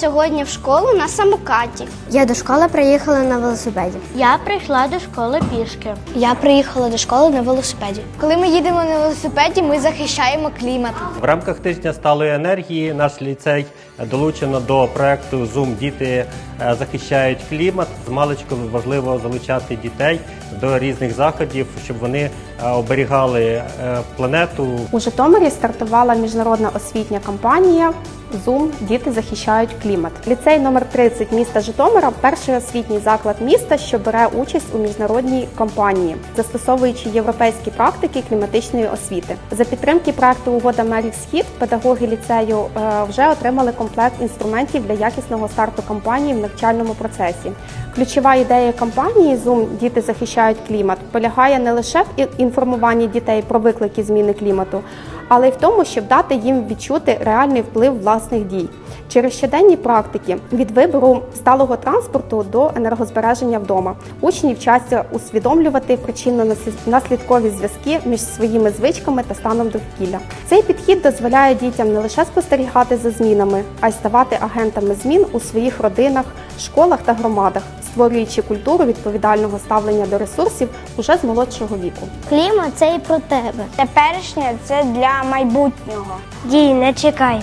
сьогодні в школу на самокаті. Я до школи приїхала на велосипеді. Я прийшла до школи пішки. Я приїхала до школи на велосипеді. Коли ми їдемо на велосипеді, ми захищаємо клімат. В рамках тижня сталої енергії наш ліцей долучено до проекту Zoom Діти е, захищають клімат. З маличку важливо залучати дітей до різних заходів, щоб вони оберігали е, планету. У Житомирі стартувала міжнародна освітня кампанія Zoom Діти захищають клімат. Ліцей номер 30 міста Житомира перший освітній заклад міста, що бере участь у міжнародній кампанії, застосовуючи європейські практики кліматичної освіти. За підтримки проекту Угода мерів Схід педагоги ліцею е, вже отримали комплект інструментів для якісного старту кампанії в навчальному процесі. Ключова ідея кампанії Zoom Діти захищають клімат полягає не лише в інформуванні дітей про виклики зміни клімату, але й в тому, щоб дати їм відчути реальний вплив власних дій. Через щоденні практики від вибору сталого транспорту до енергозбереження вдома учні вчаться усвідомлювати причинно-наслідкові зв'язки між своїми звичками та станом довкілля. Цей підхід дозволяє дітям не лише спостерігати за змінами, а й ставати агентами змін у своїх родинах, школах та громадах, створюючи культуру відповідального ставлення до ресурсів уже з молодшого віку. Клімат це і про тебе. Теперішнє це для майбутнього. Дій, не чекай.